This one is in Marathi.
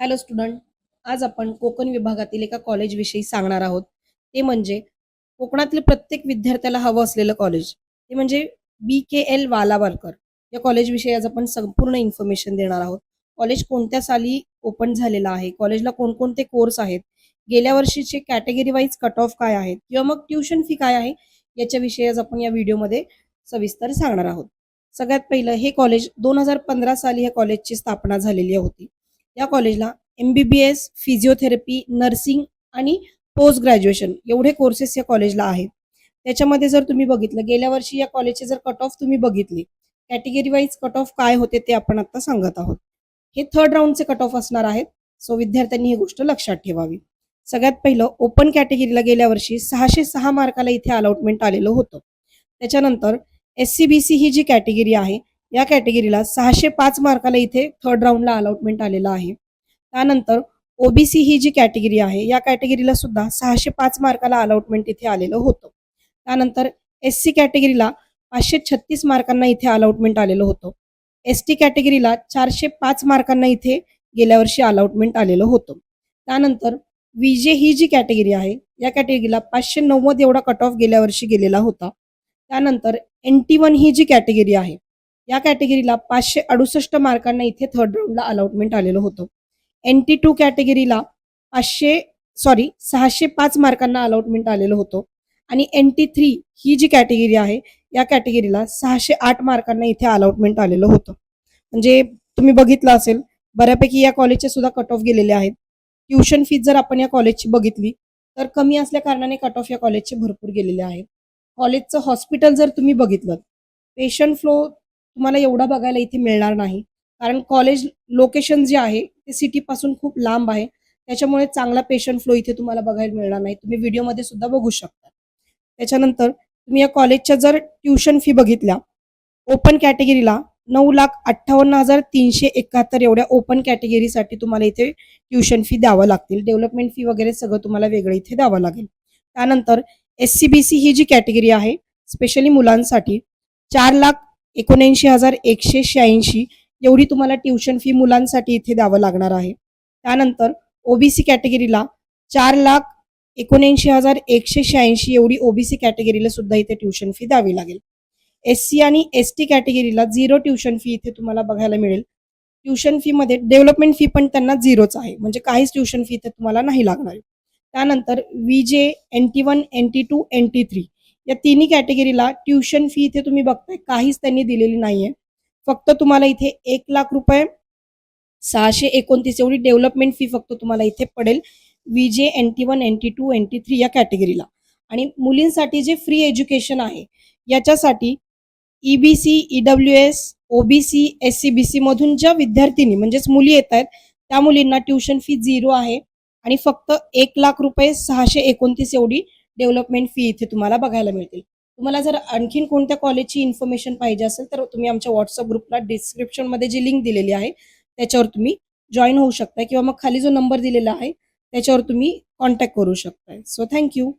हॅलो स्टुडंट आज आपण कोकण विभागातील एका कॉलेजविषयी सांगणार आहोत. ते म्हणजे कोकणातील प्रत्येक विद्यार्थ्याला हवं असलेलं कॉलेज ते म्हणजे बी के एल वालावलकर या कॉलेजविषयी आज आपण संपूर्ण इन्फॉर्मेशन देणार आहोत. कॉलेज कोणत्या साली ओपन झालेलं आहे? कॉलेजला कोणकोणते कोर्स आहेत? गेल्या वर्षीचे कॅटेगरी वाईज कट ऑफ काय आहेत? किंवा मग ट्युशन फी काय आहे? याच्याविषयी आज आपण या व्हिडिओमध्ये सविस्तर सांगणार आहोत. सगळ्यात पहिलं हे कॉलेज दोन हजार पंधरा साली या कॉलेजची स्थापना झालेली होती. या कॉलेजला M B B S physiotherapy nursing आणि पोस्ट ग्रॅज्युएशन एवढे कोर्सेस या कॉलेजला आहेत. त्याच्यामध्ये जर तुम्ही बघितलं गेल्या वर्षी या कॉलेजचे जर कट ऑफ तुम्ही बघितले कॅटेगरी वाईज कट ऑफ काय होते ते आपण आता सांगत आहोत. हे थर्ड राऊंडचे कट ऑफ असणार आहेत सो विद्यार्थ्यांनी ही गोष्ट लक्षात ठेवावी. सगळ्यात पहिलं ओपन कॅटेगरीला गेल्या वर्षी सहाशे सहा मार्काला इथे अलॉटमेंट आलेलं होतं. त्याच्यानंतर एस सी बी सी ही जी कॅटेगरी आहे या कॅटेगरीला सहाशे पाच मार्काला इथे थर्ड राऊंडला अलॉटमेंट आलेलं आहे. त्यानंतर ओबीसी ही जी कॅटेगरी आहे या कॅटेगरीला सुद्धा सहाशे पाच मार्काला अलॉटमेंट इथे आलेलं होतं. त्यानंतर एस सी कॅटेगरीला पाचशे छत्तीस मार्कांना इथे अलॉटमेंट आलेलं होतं. एस टी कॅटेगरीला चारशे पाच मार्कांना इथे गेल्या वर्षी अलॉटमेंट आलेलं होतं. त्यानंतर विजे ही जी कॅटेगरी आहे या कॅटेगरीला पाचशे नव्वद एवढा कट ऑफ गेल्या वर्षी गेलेला होता. त्यानंतर एन टी वन ही जी कॅटेगरी आहे या कॅटेगरीला पाचशे अडुसष्ट मार्कांना इथे थर्ड राऊंडला अलॉटमेंट आलेलं होतं. एन टी टू कॅटेगरीला पाचशे सॉरी सहाशे पाच मार्कांना अलॉटमेंट आलेलं होतं. आणि एन टी थ्री ही जी कॅटेगरी आहे या कॅटेगरीला सहाशे आठ मार्कांना इथे अलॉटमेंट आलेलं होतं. म्हणजे तुम्ही बघितलं असेल बऱ्यापैकी या कॉलेजचे सुद्धा कट ऑफ गेलेले आहेत. ट्युशन फीज जर आपण या कॉलेजची बघितली तर कमी असल्या कारणाने कट ऑफ या कॉलेजचे भरपूर गेलेले आहेत. कॉलेजचं हॉस्पिटल जर तुम्ही बघितलं पेशंट फ्लो तुम्हाला एवढा बघायला इथे मिळणार नाही. कारण कॉलेज लोकेशन जे आहे ते सिटीपासून खूप लांब आहे. त्याच्यामुळे चांगला पेशंट फ्लो इथे तुम्हाला बघायला मिळणार नाही. तुम्ही व्हिडिओमध्ये सुद्धा बघू शकता. त्याच्यानंतर तुम्ही या कॉलेजच्या जर ट्युशन फी बघितल्या ओपन कॅटेगरीला नऊ लाख अठ्ठावन्न हजार तीनशे एकाहत्तर एवढ्या ओपन कॅटेगरीसाठी तुम्हाला इथे ट्युशन फी द्यावं लागतील. डेव्हलपमेंट फी वगैरे सगळं तुम्हाला वेगळं इथे द्यावं लागेल. त्यानंतर एस सी बी सी ही जी कॅटेगरी आहे स्पेशली मुलांसाठी चार लाख एकोणऐंशी हजार एकशे शहाऐंशी एवढी तुम्हाला ट्युशन फी मुलांसाठी इथे द्यावं लागणार आहे. त्यानंतर ओबीसी कॅटेगरीला चार लाख एकोणऐंशी हजार एकशे शहाऐंशी एवढी ओबीसी कॅटेगरीला सुद्धा इथे ट्युशन फी द्यावी लागेल. एस सी आणि एस टी कॅटेगरीला झिरो ट्युशन फी इथे तुम्हाला बघायला मिळेल. ट्युशन फी मध्ये डेव्हलपमेंट फी पण त्यांना झिरोच आहे म्हणजे काहीच ट्युशन फी इथे तुम्हाला नाही लागणार त्यानंतर त्यानंतर जे N T one N T two N T three या तिन्ही कॅटेगरीला ट्युशन फी इथे तुम्ही बघताय काहीच त्यांनी दिलेली नाहीये. फक्त तुम्हाला इथे एक लाख रुपये सहाशे एकोणतीस एवढी डेव्हलपमेंट फी फक्त तुम्हाला इथे पडेल. VJ N T one N T two N T three या कॅटेगरीला. आणि मुलींसाठी जे फ्री एज्युकेशन आहे याच्यासाठी EBC EW S OBC S C B C मधून ज्या विद्यार्थिनी म्हणजेच मुली येत आहेत त्या मुलींना ट्युशन फी झिरो आहे. आणि फक्त एक लाख रुपये सहाशे एकोणतीस एवढी डेव्हलपमेंट फी इथे तुम्हाला बघायला मिळतील. तुम्हाला जर आणखीन कोणत्या कॉलेजची इन्फॉर्मेशन पाहिजे असेल तर तुम्ही आमच्या व्हॉट्सअप ग्रुपला डिस्क्रिप्शनमध्ये जी लिंक दिलेली आहे त्याच्यावर तुम्ही जॉईन होऊ शकता किंवा मग खाली जो नंबर दिलेला आहे त्याच्यावर तुम्ही कॉन्टॅक्ट करू शकताय. So thank you